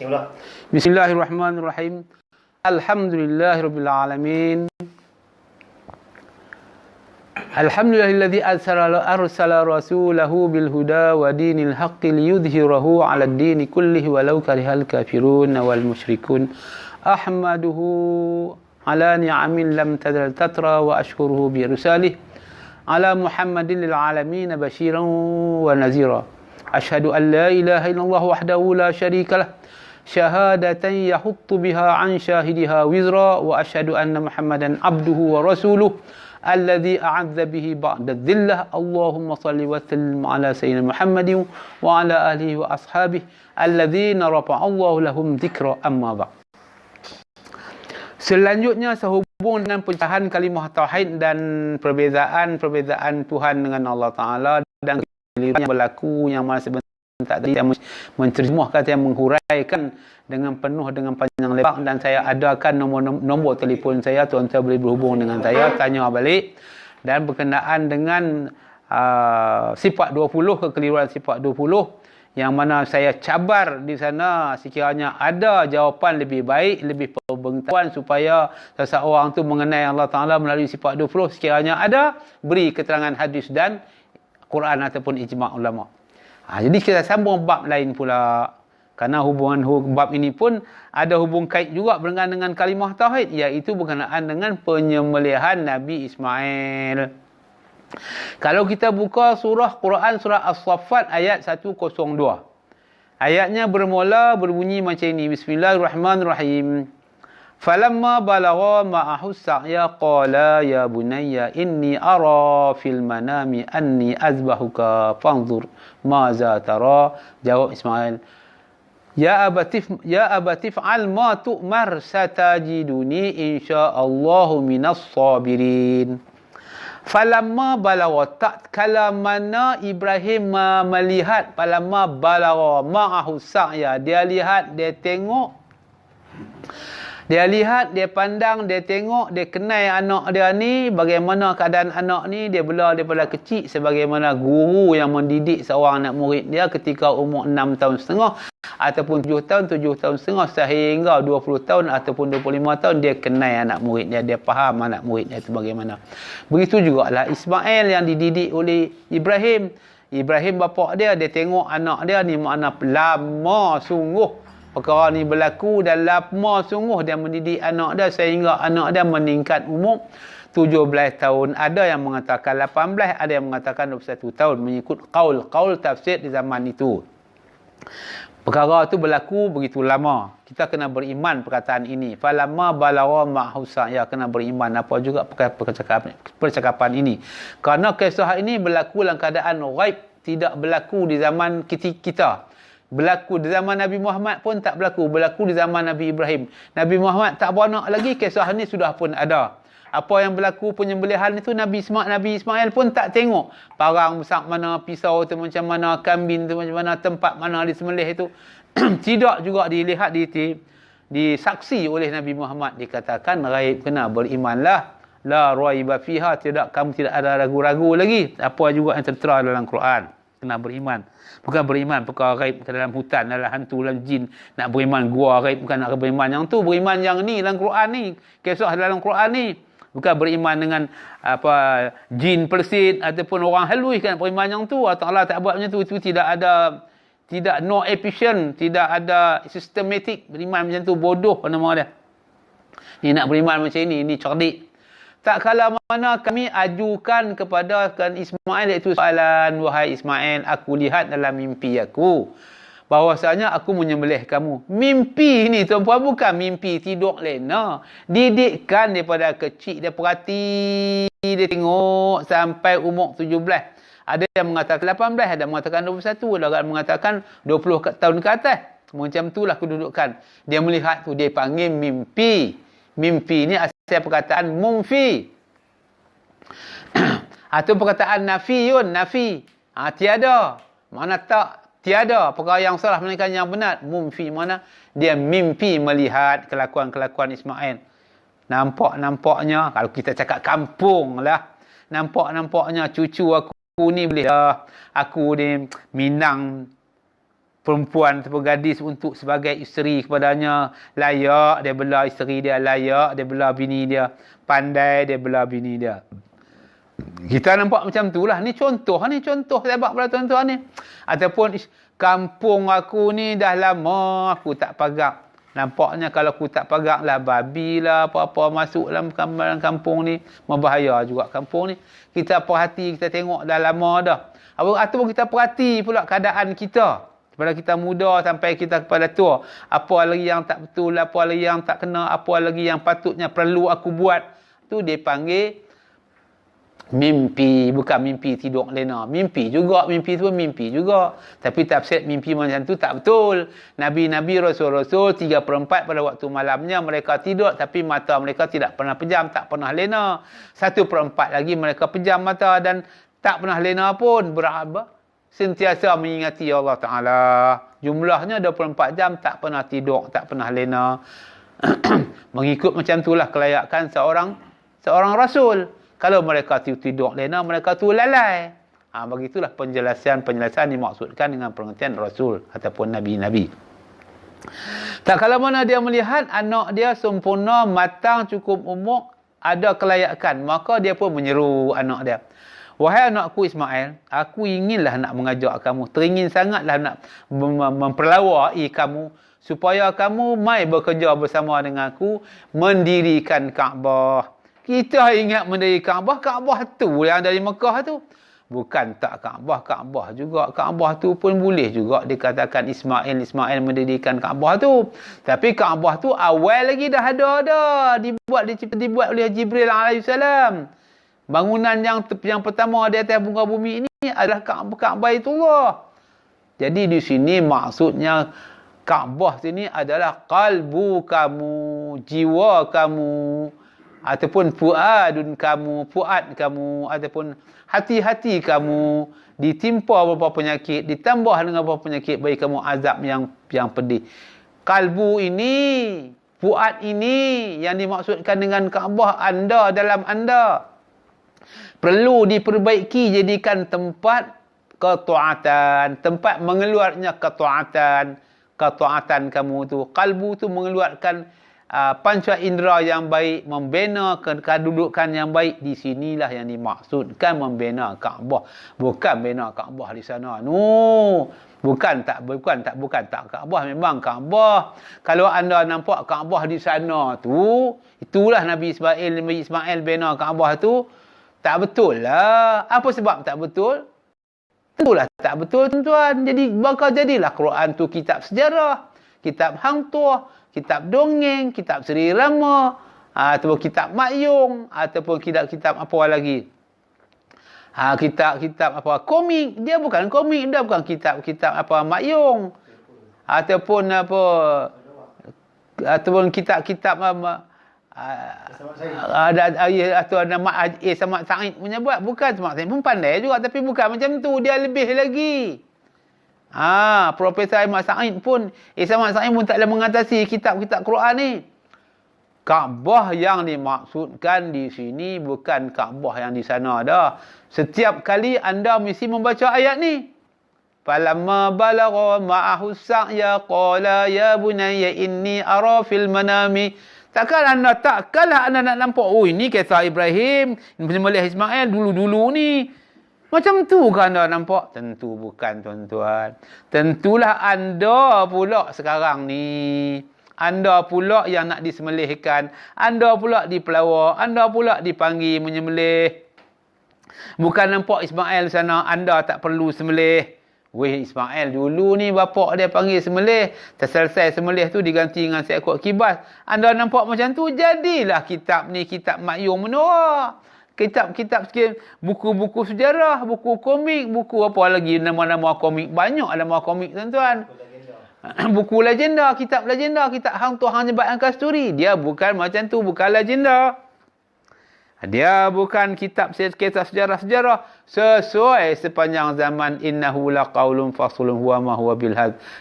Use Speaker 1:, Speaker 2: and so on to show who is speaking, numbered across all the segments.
Speaker 1: Ya Allah.
Speaker 2: Bismillahirrahmanirrahim. Alhamdulillahirabbil Alhamdulillahilladzi arsala arsala rasulahu bil huda wa dinil haqqi liyudhhirahu 'ala ad-dini kullihi walau karihal kafirun wal musyrikun. Ahmaduhu ala ni'amin lam tadal tatra wa ashkuruhu bi rusalih ala Muhammadin lil alamin bashiran wa nazira. Ashhadu an la ilaha illallah wahdahu la syarika lah syahadatan yahuttu biha an syahidiha wizra wa asyhadu anna muhammadan abduhu wa rasuluh alladhi a'adza bihi ba'da dhillah Allahumma salli wa sallim ala sayyidina muhammadin wa ala alihi wa ashabihi alladhina rafa'a Allahu lahum dhikra amma ba'd Selanjutnya sehubung dengan pencahan kalimah tauhid dan perbezaan-perbezaan Tuhan dengan Allah Taala dan yang berlaku yang mana sebenarnya tak tadi yang mencermahkan yang menghuraikan dengan penuh dengan panjang lebar. Dan saya adakan nombor nombor telefon saya tuan-tuan boleh berhubung dengan saya tanya balik. Dan berkenaan dengan uh, sifat 20 kekeliruan sifat 20 yang mana saya cabar di sana sekiranya ada jawapan lebih baik lebih pembengtahuan supaya seseorang tu mengenai Allah Taala melalui sifat 20 sekiranya ada beri keterangan hadis dan Quran ataupun ijma' ulama' Ha, jadi kita sambung bab lain pula. Karena hubungan bab ini pun ada hubung kait juga berkenaan dengan kalimah tauhid iaitu berkenaan dengan penyembelihan Nabi Ismail. Kalau kita buka surah Quran surah As-Saffat ayat 102. Ayatnya bermula berbunyi macam ini. Bismillahirrahmanirrahim. Falamma balagha ma'ahu sa'ya qala ya bunayya inni ara fil manami anni azbahuka fanzur maza tara. Jawab Ismail Ya abatif ya abatif al ma tu'mar satajiduni insyaallahu minas sabirin. Falamma balagha tak kala mana Ibrahim melihat falamma balagha ma'ahu sa'ya dia lihat dia tengok dia lihat, dia pandang, dia tengok, dia kenal anak dia ni, bagaimana keadaan anak ni, dia bela daripada kecil sebagaimana guru yang mendidik seorang anak murid dia ketika umur 6 tahun setengah ataupun 7 tahun, 7 tahun setengah sehingga 20 tahun ataupun 25 tahun dia kenal anak murid dia, dia faham anak murid dia itu bagaimana. Begitu juga lah Ismail yang dididik oleh Ibrahim. Ibrahim bapa dia, dia tengok anak dia ni makna lama sungguh perkara ni berlaku dan lama sungguh dia mendidik anak dia sehingga anak dia meningkat umur 17 tahun. Ada yang mengatakan 18, ada yang mengatakan 21 tahun mengikut kaul kaul tafsir di zaman itu. Perkara itu berlaku begitu lama. Kita kena beriman perkataan ini. Falama balawa ma'husa. Ya, kena beriman. Apa juga percakapan, percakapan ini. Kerana kisah ini berlaku dalam keadaan raib. Tidak berlaku di zaman kita berlaku di zaman Nabi Muhammad pun tak berlaku. Berlaku di zaman Nabi Ibrahim. Nabi Muhammad tak beranak lagi kisah ni sudah pun ada. Apa yang berlaku penyembelihan itu Nabi Ismail Nabi Ismail pun tak tengok. Parang besar mana pisau tu macam mana kambing tu macam mana tempat mana disembelih itu. Tidak juga dilihat di, di disaksi oleh Nabi Muhammad. Dikatakan raib kena berimanlah. La raiba fiha tidak kamu tidak ada ragu-ragu lagi. Apa juga yang tertera dalam Quran kena beriman. Bukan beriman perkara gaib ke dalam hutan, dalam hantu, dalam jin. Nak beriman gua gaib, bukan nak beriman yang tu. Beriman yang ni dalam Quran ni. Kisah dalam Quran ni. Bukan beriman dengan apa jin persit ataupun orang halus kan beriman yang tu. Allah tak buat macam tu. Itu tidak ada tidak no efficient, tidak ada systematic beriman macam tu bodoh nama dia. Ni nak beriman macam ni, ni cerdik. Tak kala mana kami ajukan kepada kan Ismail iaitu soalan wahai Ismail aku lihat dalam mimpi aku bahwasanya aku menyembelih kamu. Mimpi ni tuan-puan bukan mimpi tidur lena. Didikkan daripada kecil dia perhati dia tengok sampai umur 17. Ada yang mengatakan 18, ada yang mengatakan 21, ada yang mengatakan 20 tahun ke atas. Macam itulah kedudukan. Dia melihat tu dia panggil mimpi. Mimpi ni saya perkataan mumfi. Atau perkataan nafiyun, nafi. Ha, tiada. Mana tak tiada. Perkara yang salah melainkan yang benar. Mumfi mana? Dia mimpi melihat kelakuan-kelakuan Ismail. Nampak-nampaknya, kalau kita cakap kampung lah. Nampak-nampaknya cucu aku ni boleh lah. Aku ni Minang perempuan ataupun gadis untuk sebagai isteri kepadanya. Layak dia bela isteri dia layak dia bela bini dia. Pandai dia bela bini dia. Kita nampak macam tu lah. Ni contoh ni contoh sahabat pada tuan-tuan ni. Ataupun kampung aku ni dah lama aku tak pagar nampaknya kalau aku tak pagar lah babi lah apa-apa masuk dalam kampung ni. Membahaya juga kampung ni. Kita perhati kita tengok dah lama dah. Ataupun kita perhati pula keadaan kita daripada kita muda sampai kita kepada tua. Apa lagi yang tak betul, apa lagi yang tak kena, apa lagi yang patutnya perlu aku buat. Tu dia panggil mimpi. Bukan mimpi tidur lena. Mimpi juga. Mimpi tu mimpi juga. Tapi tafsir mimpi macam tu tak betul. Nabi-Nabi, Rasul-Rasul, tiga perempat pada waktu malamnya mereka tidur tapi mata mereka tidak pernah pejam, tak pernah lena. Satu perempat lagi mereka pejam mata dan tak pernah lena pun. Berapa? Sentiasa mengingati Allah Ta'ala. Jumlahnya 24 jam tak pernah tidur, tak pernah lena. Mengikut macam itulah kelayakan seorang seorang rasul. Kalau mereka tidur lena, mereka tu lalai. Ha, begitulah penjelasan-penjelasan dimaksudkan dengan pengertian rasul ataupun nabi-nabi. Tak kalau mana dia melihat anak dia sempurna, matang, cukup umur, ada kelayakan, maka dia pun menyeru anak dia. Wahai anakku Ismail, aku inginlah nak mengajak kamu. Teringin sangatlah nak mem memperlawai kamu. Supaya kamu mai bekerja bersama dengan aku. Mendirikan Kaabah. Kita ingat mendirikan Kaabah. Kaabah tu yang dari Mekah tu. Bukan tak Kaabah. Kaabah juga. Kaabah tu pun boleh juga dikatakan Ismail. Ismail mendirikan Kaabah tu. Tapi Kaabah tu awal lagi dah ada dah. Dibuat, dibuat oleh Jibril AS. Bangunan yang yang pertama di atas muka bumi ini adalah Kaabah Baitullah. Jadi di sini maksudnya Kaabah sini adalah kalbu kamu, jiwa kamu ataupun fuadun kamu, fuad kamu ataupun hati-hati kamu ditimpa beberapa penyakit, ditambah dengan beberapa penyakit bagi kamu azab yang yang pedih. Kalbu ini, fuad ini yang dimaksudkan dengan Kaabah anda dalam anda perlu diperbaiki jadikan tempat ketuatan, tempat mengeluarnya ketuatan, ketuatan kamu tu. Kalbu tu mengeluarkan uh, panca indera yang baik, membina kedudukan yang baik. Di sinilah yang dimaksudkan membina Kaabah. Bukan bina Kaabah di sana. No. Bukan tak bukan tak bukan tak Kaabah memang Kaabah. Kalau anda nampak Kaabah di sana tu, itulah Nabi Ismail Nabi Ismail bina Kaabah tu. Tak betul lah. Apa sebab tak betul? Tentulah tak betul tuan-tuan. Jadi bakal jadilah Quran tu kitab sejarah, kitab hang tua, kitab dongeng, kitab Seri Rama, ataupun kitab Mayung, ataupun kitab-kitab apa lagi. Ha, kitab-kitab apa komik dia bukan komik dia bukan kitab-kitab apa Mayung ataupun apa ataupun kitab-kitab apa ada ayah atau ada mak eh sama Said punya buat. Bukan sama Said pun pandai juga tapi bukan macam tu. Dia lebih lagi. Ha profesor Ahmad Said pun eh sama Said pun tak ada mengatasi kitab-kitab Quran ni. Kaabah yang dimaksudkan di sini bukan Kaabah yang di sana dah. Setiap kali anda mesti membaca ayat ni. Falamma balagha ma'ahu sa'ya qala ya bunayya inni ara fil manami Takkan anda takkanlah anda nak nampak oh ini kisah Ibrahim penyembelih Ismail dulu-dulu ni. Macam tu kan anda nampak? Tentu bukan tuan-tuan. Tentulah anda pula sekarang ni. Anda pula yang nak disembelihkan. Anda pula dipelawa. Anda pula dipanggil menyembelih. Bukan nampak Ismail sana anda tak perlu sembelih. Weh Ismail dulu ni bapak dia panggil semelih. Terselesai semelih tu diganti dengan seekor kibas. Anda nampak macam tu? Jadilah kitab ni kitab Makyum Menua. Kitab-kitab sikit. Buku-buku sejarah. Buku komik. Buku apa lagi nama-nama komik. Banyak nama komik tuan-tuan. Buku legenda. Kitab legenda. Kitab Hang Tuhan Jebat Angkasturi. Dia bukan macam tu. Bukan legenda. Dia bukan kitab kisah sejarah-sejarah sesuai sepanjang zaman. Innahu laqaulun fasulun huwa ma huwa bil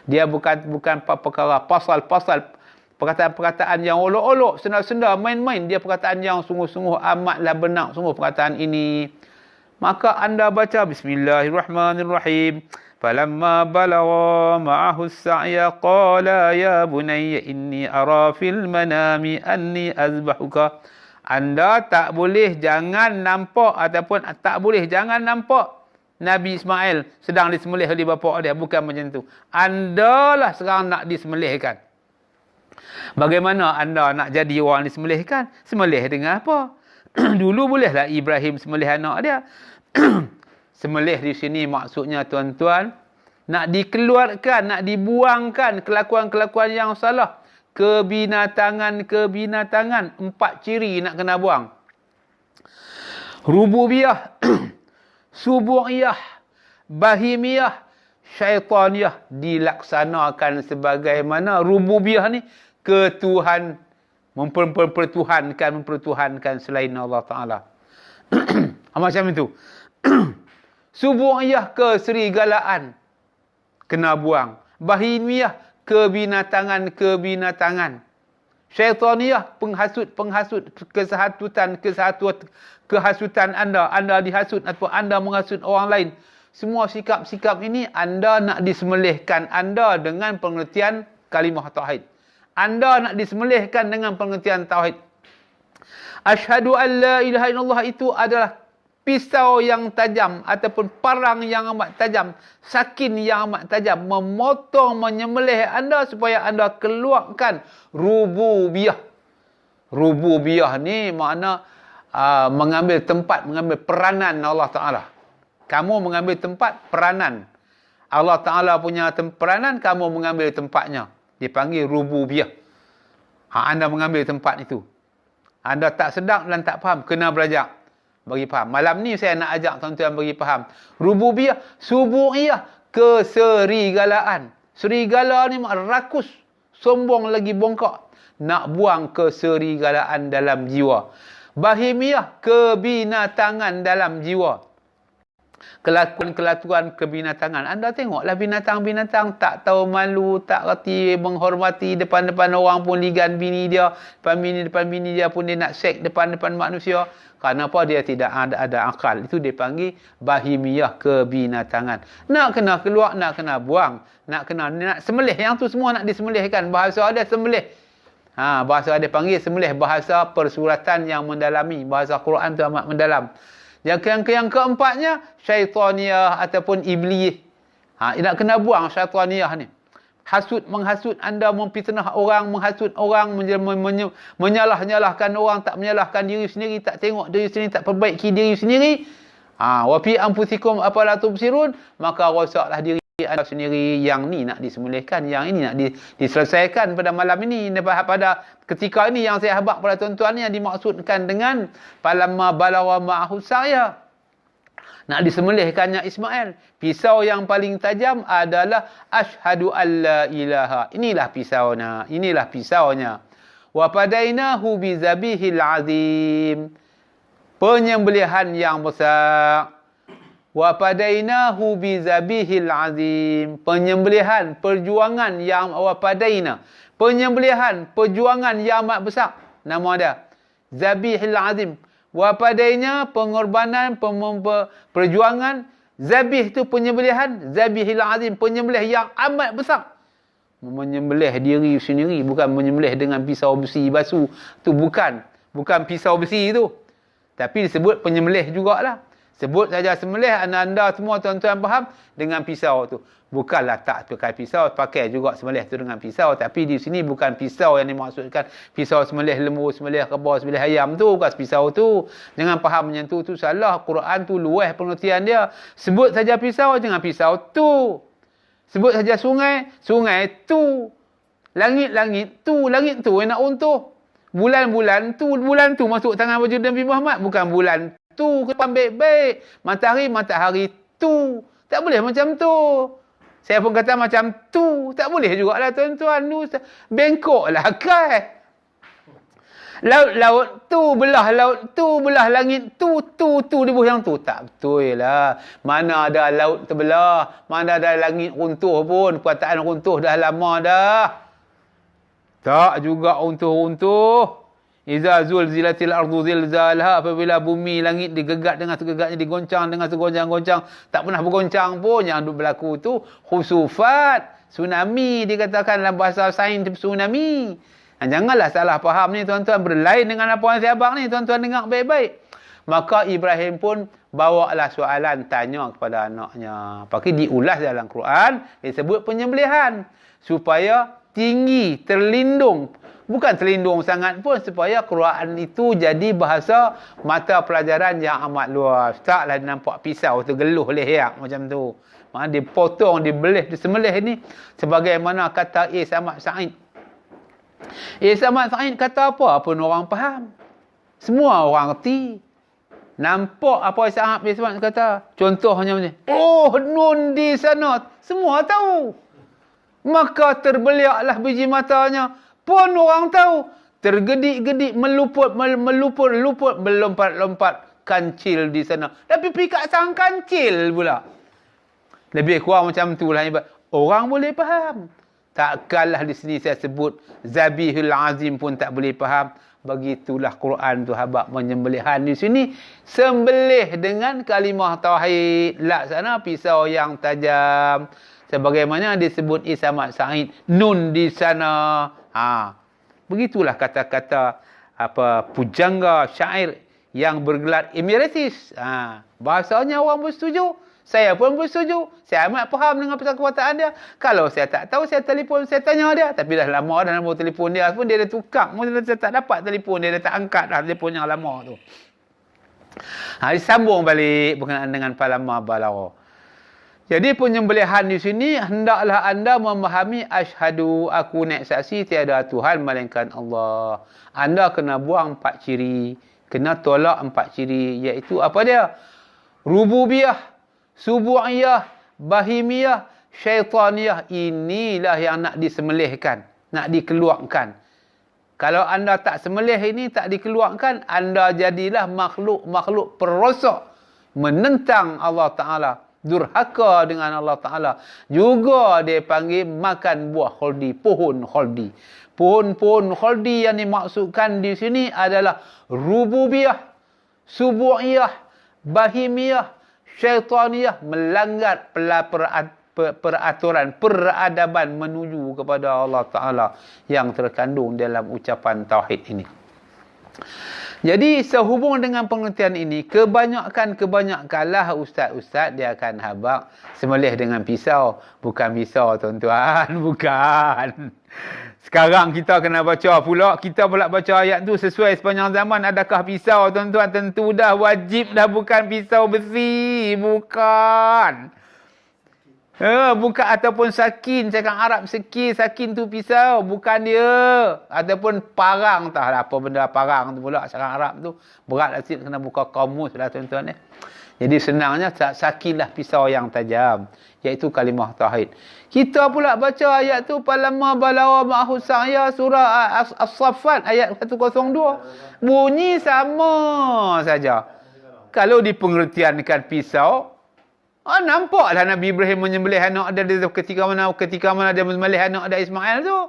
Speaker 2: Dia bukan bukan perkara pasal-pasal perkataan-perkataan yang olok-olok, senda-senda, main-main. Dia perkataan yang sungguh-sungguh amatlah benar sungguh perkataan ini. maka anda baca bismillahirrahmanirrahim. Falamma balagha ma'ahu as-sa'ya qala ya bunayya inni ara fil manami anni azbahuka anda tak boleh jangan nampak ataupun tak boleh jangan nampak Nabi Ismail sedang disembelih oleh bapa dia. Bukan macam tu. Anda lah sekarang nak disembelihkan. Bagaimana anda nak jadi orang disembelihkan? Sembelih dengan apa? Dulu bolehlah Ibrahim sembelih anak dia. Semelih di sini maksudnya tuan-tuan nak dikeluarkan, nak dibuangkan kelakuan-kelakuan yang salah. Kebinatangan-kebinatangan. Empat ciri nak kena buang. Rububiyah, subu'iyah, bahimiyah, syaitaniyah dilaksanakan sebagaimana rububiyah ni ketuhan mempertuhankan mempertuhankan selain Allah Taala. Macam itu. Subuhiyah keserigalaan kena buang. Bahimiyah kebinatangan-kebinatangan. Syaitaniyah penghasut-penghasut kesehatutan kesehatutan kehasutan anda. Anda dihasut atau anda menghasut orang lain. Semua sikap-sikap ini anda nak disemelihkan anda dengan pengertian kalimah tauhid. Anda nak disemelihkan dengan pengertian tauhid. Asyhadu an la ilaha illallah itu adalah pisau yang tajam ataupun parang yang amat tajam, sakin yang amat tajam memotong menyembelih anda supaya anda keluarkan rububiyah. Rububiyah ni makna uh, mengambil tempat, mengambil peranan Allah Taala. Kamu mengambil tempat peranan. Allah Taala punya peranan, kamu mengambil tempatnya. Dipanggil rububiyah. Ha, anda mengambil tempat itu. Anda tak sedap dan tak faham, kena belajar bagi faham. Malam ni saya nak ajak tuan-tuan bagi faham. Rububiyah, subu'iyah, keserigalaan. Serigala ni mak rakus, sombong lagi bongkak. Nak buang keserigalaan dalam jiwa. Bahimiyah, kebinatangan dalam jiwa kelakuan-kelakuan kebinatangan. Anda tengoklah binatang-binatang tak tahu malu, tak reti menghormati depan-depan orang pun ligan bini dia, depan bini depan bini dia pun dia nak sek depan-depan manusia. Kenapa dia tidak ada, ada akal? Itu dipanggil bahimiyah kebinatangan. Nak kena keluar, nak kena buang, nak kena nak semelih. Yang tu semua nak disemelihkan. Bahasa ada semelih. Ha, bahasa ada panggil semelih bahasa persuratan yang mendalami. Bahasa Quran tu amat mendalam. Yang, yang, yang keempatnya, syaitaniyah ataupun iblis. Ha, nak kena buang syaitaniyah ni. Hasut, menghasut anda, memfitnah orang, menghasut orang, menyalah-nyalahkan orang, tak menyalahkan diri sendiri, tak tengok diri sendiri, tak perbaiki diri sendiri. Ha, wafi ampusikum apalah tubsirun, maka rosaklah diri anda sendiri yang ni nak disemulihkan yang ini nak diselesaikan pada malam ini. Pada ketika ini yang saya habaq pada tuan-tuan yang dimaksudkan dengan palamma balawa ma'ahu saya nak disemulihkannya Ismail. Pisau yang paling tajam adalah asyhadu alla ilaha. Inilah pisaunya inilah pisaunya. Wa padainahu bi zabihil azim. Penyembelihan yang besar wa padainahu bi zabihil azim. Penyembelihan perjuangan yang wa padaina penyembelihan perjuangan yang amat besar. Nama dia. Zabihil azim. Wa padaina pengorbanan perjuangan. Zabih tu penyembelihan zabihil azim. Penyembelih yang amat besar. Menyembelih diri sendiri bukan menyembelih dengan pisau besi basuh. Tu bukan bukan pisau besi tu. Tapi disebut penyembelih jugalah Sebut saja sembelih anda-anda semua tuan-tuan faham dengan pisau tu. Bukanlah tak pakai pisau, pakai juga sembelih tu dengan pisau. Tapi di sini bukan pisau yang dimaksudkan. Pisau sembelih lembu, sembelih kebau, sembelih ayam tu. Bukan pisau tu. Jangan faham macam tu. tu salah. Quran tu luah pengertian dia. Sebut saja pisau, jangan pisau tu. Sebut saja sungai, sungai tu. Langit-langit tu, langit tu yang nak untuh. Bulan-bulan tu, bulan tu masuk tangan baju Nabi Muhammad. Bukan bulan tu kepan baik-baik. Matahari, matahari tu. Tak boleh macam tu. Saya pun kata macam tu. Tak boleh juga lah tuan-tuan. Bengkok lah kan. Laut-laut tu belah laut tu belah langit tu tu tu di yang tu. Tak betul lah. Mana ada laut terbelah. Mana ada langit runtuh pun. Perkataan runtuh dah lama dah. Tak juga runtuh-runtuh. Iza zulzilatil ardu zilzalha apabila bumi langit digegat dengan segegatnya digoncang dengan segoncang-goncang tak pernah bergoncang pun yang berlaku tu khusufat tsunami dikatakan dalam bahasa sains tsunami. Ha, janganlah salah faham ni tuan-tuan berlain dengan apa yang saya abang ni tuan-tuan dengar baik-baik. Maka Ibrahim pun bawa lah soalan tanya kepada anaknya. Pakai diulas dalam Quran disebut penyembelihan supaya tinggi terlindung bukan terlindung sangat pun supaya Quran itu jadi bahasa mata pelajaran yang amat luas. Taklah nampak pisau tergeluh leher macam tu. Mana dipotong, dibelih, disemelih ni sebagaimana kata A. Samad Sa'id. A. Samad Sa'id kata apa pun orang faham. Semua orang reti. Nampak apa Sa'id bin Samad kata. Contohnya macam ni. Oh, nun di sana. Semua tahu. Maka terbeliaklah biji matanya pun orang tahu. Tergedik-gedik meluput meluput luput melompat-lompat kancil di sana. Tapi pikat sang kancil pula. Lebih kurang macam tu lah orang boleh faham. Takkanlah di sini saya sebut zabihul azim pun tak boleh faham. Begitulah Quran tu habaq menyembelihan di sini sembelih dengan kalimah tauhid. Laksana pisau yang tajam. Sebagaimana disebut Isamat Sa'id nun di sana Ha. Begitulah kata-kata apa pujangga syair yang bergelar emeritus. Ha. Bahasanya orang bersetuju. Saya pun bersetuju. Saya amat faham dengan perkataan dia. Kalau saya tak tahu, saya telefon, saya tanya dia. Tapi dah lama dah nombor telefon dia pun dia dah tukar. Mungkin saya tak dapat telefon dia, dia tak angkat dah telefon yang lama tu. Ha, disambung balik berkenaan dengan Palama Balaro. Jadi penyembelihan di sini hendaklah anda memahami asyhadu aku naik saksi tiada Tuhan melainkan Allah. Anda kena buang empat ciri, kena tolak empat ciri iaitu apa dia? Rububiyah, subu'iyah, bahimiyah, syaitaniyah. Inilah yang nak disemelihkan, nak dikeluarkan. Kalau anda tak semelih ini tak dikeluarkan, anda jadilah makhluk-makhluk perosak menentang Allah Taala durhaka dengan Allah Ta'ala. Juga dia panggil makan buah kholdi, pohon kholdi. Pohon-pohon kholdi yang dimaksudkan di sini adalah rububiyah, subu'iyah, bahimiyah, syaitaniyah, melanggar peraturan, peradaban menuju kepada Allah Ta'ala yang terkandung dalam ucapan Tauhid ini. Jadi sehubung dengan pengertian ini, kebanyakan-kebanyakanlah ustaz-ustaz dia akan habak semelih dengan pisau. Bukan pisau tuan-tuan, bukan. Sekarang kita kena baca pula, kita pula baca ayat tu sesuai sepanjang zaman. Adakah pisau tuan-tuan? Tentu dah wajib dah bukan pisau besi. Bukan. Ya, bukan ataupun sakin. Cakap Arab sakin. Sakin tu pisau. Bukan dia. Ataupun parang. Tak ada apa benda parang tu pula. Cakap Arab tu. Berat lah sikit. Kena buka kamus lah tuan-tuan. Eh. Jadi senangnya sakinlah pisau yang tajam. Iaitu kalimah tauhid. Kita pula baca ayat tu. Palama balawa ma'ahu sa'ya surah As-Saffat ayat 102. Bunyi sama saja. Kalau dipengertiankan pisau, Ah nampaklah Nabi Ibrahim menyembelih anak dia ketika mana ketika mana dia menyembelih anak dia Ismail tu.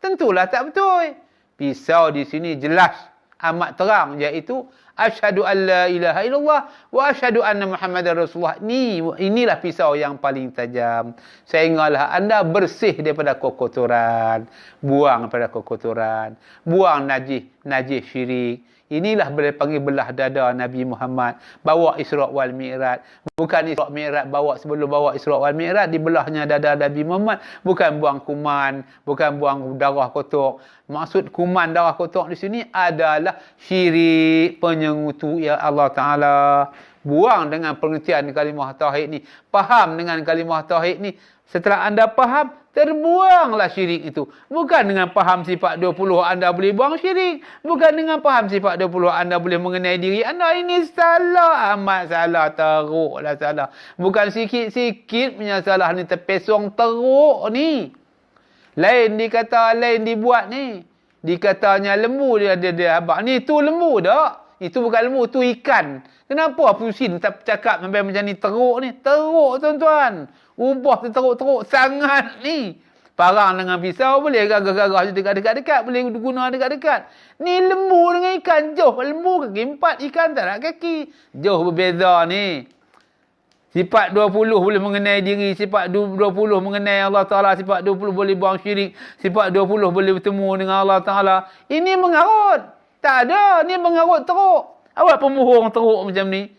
Speaker 2: Tentulah tak betul. Pisau di sini jelas amat terang iaitu asyhadu alla ilaha illallah wa asyhadu anna muhammadar rasulullah. Ni inilah pisau yang paling tajam. Sehinggalah anda bersih daripada kokotoran, buang daripada kokotoran, buang najis najis syirik. Inilah boleh panggil belah dada Nabi Muhammad. Bawa Isra' wal Mi'raj. Bukan Isra' Mi'raj bawa sebelum bawa Isra' wal. Di belahnya dada Nabi Muhammad. Bukan buang kuman. Bukan buang darah kotor. Maksud kuman darah kotor di sini adalah syirik penyengutu ya Allah Ta'ala. Buang dengan pengertian kalimah tauhid ni. Faham dengan kalimah tauhid ni. Setelah anda faham, terbuanglah syirik itu. Bukan dengan faham sifat 20 anda boleh buang syirik. Bukan dengan faham sifat 20 anda boleh mengenai diri anda. Ini salah. Amat salah. Teruklah salah. Bukan sikit-sikit punya salah ni. Terpesong teruk ni. Lain dikata, lain dibuat ni. Dikatanya lembu dia ada dia abang. Ni tu lembu tak? Itu bukan lembu, tu ikan. Kenapa pusing tak cakap sampai macam ni teruk ni? Teruk tuan-tuan. Ubah teruk-teruk sangat ni. Parang dengan pisau boleh gagah-gagah dekat-dekat-dekat. Boleh guna dekat-dekat. Ni lembu dengan ikan. Jauh lembu kaki empat. Ikan tak nak kaki. Jauh berbeza ni. Sifat 20 boleh mengenai diri. Sifat 20 mengenai Allah Ta'ala. Sifat 20 boleh buang syirik. Sifat 20 boleh bertemu dengan Allah Ta'ala. Ini mengarut. Tak ada. Ni mengarut teruk. Awak pemohong teruk macam ni.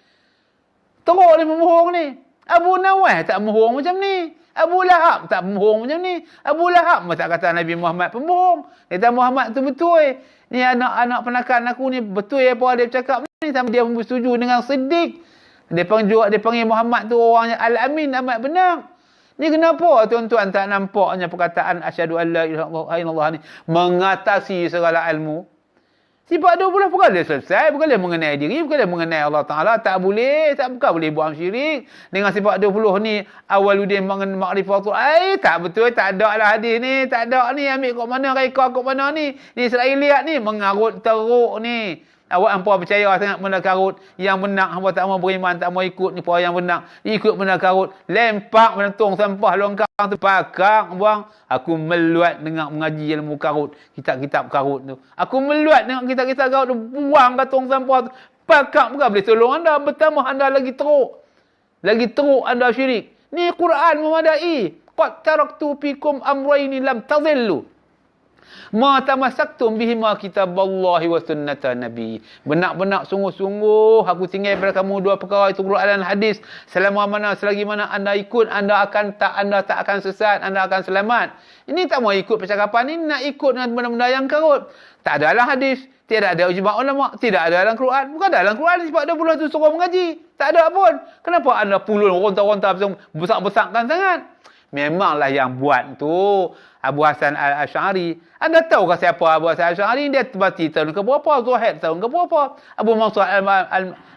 Speaker 2: Teruk ni pemohong ni. Abu Nawah tak pemohong macam ni. Abu Lahab tak pembohong macam ni. Abu Lahab pun tak kata Nabi Muhammad pembohong. Kata Muhammad tu betul. Ni anak-anak penakan aku ni betul apa dia bercakap ni. Sama dia bersetuju dengan Siddiq. Dia panggil, dia panggil Muhammad tu orangnya Al-Amin amat benar. Ni kenapa tuan-tuan tak nampaknya perkataan asyhadu an la ilaha illallah ni mengatasi segala ilmu? Sifat 20 bukan dia selesai, bukan dia mengenai diri, bukan dia mengenai Allah Ta'ala. Tak boleh, tak bukan boleh buang syirik. Dengan sifat 20 ni, awaludin makrifah tu. Eh, tak betul, tak ada lah hadis ni. Tak ada ni, ambil kot mana, reka kot mana ni. Ni Israeliat ni, mengarut teruk ni. Awak hampa percaya sangat benda karut. Yang benar hampa tak mau beriman, tak mau ikut ni yang benar. Ikut benda karut. Lempak menentung sampah longkang tu. Pakak buang. Aku meluat dengan mengaji ilmu karut. Kitab-kitab karut tu. Aku meluat dengan kitab-kitab karut tu. Buang katung sampah tu. Pakak bukan boleh tolong anda. Bertambah anda lagi teruk. Lagi teruk anda syirik. Ni Quran memadai. Qad taraktu fikum amrayni lam tadhillu. Ma tamassaktum bihi ma kitaballahi wa sunnata nabi. Benak-benak sungguh-sungguh aku tinggal pada kamu dua perkara itu Quran dan hadis. Selama mana selagi mana anda ikut anda akan tak anda tak akan sesat, anda akan selamat. Ini tak mau ikut percakapan ini nak ikut dengan benda-benda yang karut. Tak ada dalam hadis, tidak ada ijma' ulama, tidak ada dalam Quran. Bukan dalam Quran sebab dia puluh tu suruh mengaji. Tak ada pun. Kenapa anda pulun ronta-ronta besar-besarkan sangat? Memanglah yang buat tu Abu Hasan Al-Ash'ari. Anda tahu ke siapa Abu Hasan Al-Ash'ari? Dia terbati tahun ke berapa? Zuhaid tahun ke berapa? Abu Mansur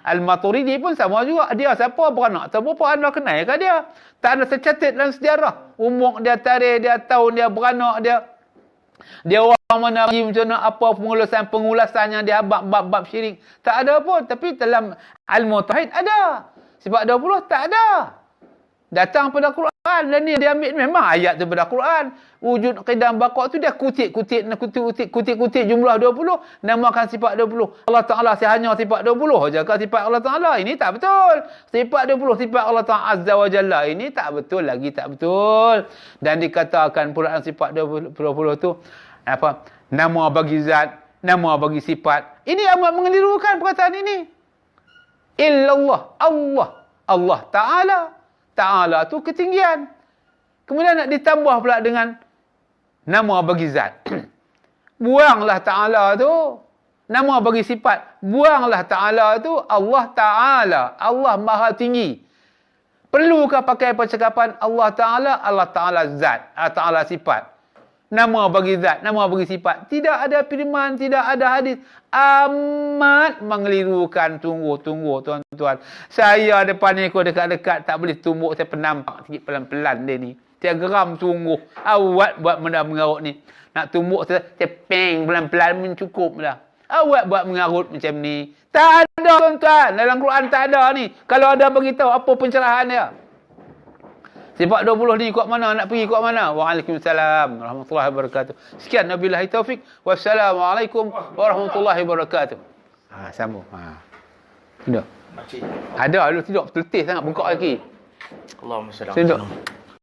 Speaker 2: Al-Maturidi pun sama juga. Dia siapa? Beranak tahun berapa? Anda kenal ke dia? Tak ada tercatat dalam sejarah. Umur dia, tarikh dia, tahun dia, beranak dia. Dia orang mana pergi macam mana, apa pengulasan pengulasannya dia bab-bab syirik. Tak ada pun. Tapi dalam ilmu tauhid ada. Sebab 20 tak ada. Datang pada Quran dan ni dia ambil memang ayat tu pada Quran. Wujud qidam baqa tu dia kutip-kutip kutip-kutip kutip-kutip jumlah 20 namakan sifat 20. Allah Taala saya hanya sifat 20 saja ke sifat Allah Taala ini tak betul. Sifat 20 sifat Allah Taala Azza wa Jalla ini tak betul lagi tak betul. Dan dikatakan pula sifat 20, 20 tu apa? Nama bagi zat, nama bagi sifat. Ini amat mengelirukan perkataan ini. Illallah, Allah, Allah Taala Ta'ala tu ketinggian. Kemudian nak ditambah pula dengan nama bagi zat. Buanglah Ta'ala tu. Nama bagi sifat. Buanglah Ta'ala tu Allah Ta'ala. Allah Maha Tinggi. Perlukah pakai percakapan Allah Ta'ala? Allah Ta'ala zat. Allah Ta'ala sifat nama bagi zat, nama bagi sifat. Tidak ada firman, tidak ada hadis. Amat mengelirukan. Tunggu, tunggu tuan-tuan. Saya depan ni kau dekat-dekat tak boleh tumbuk. Saya penampak sikit pelan-pelan dia ni. Saya geram sungguh. Awak buat benda mengarut ni. Nak tumbuk saya, saya peng pelan-pelan pun cukup dah. Awak buat mengarut macam ni. Tak ada tuan-tuan. Dalam Quran tak ada ni. Kalau ada beritahu apa pencerahan dia. Sifat 20 ni kuat mana? Nak pergi kuat mana? Waalaikumsalam warahmatullahi wabarakatuh. Sekian Nabilahi Taufik. Wassalamualaikum warahmatullahi wabarakatuh. Ha, sambung. Ha. Sudah. Ada, lu tidak terletih sangat bengkak lagi.
Speaker 1: Allahumma salli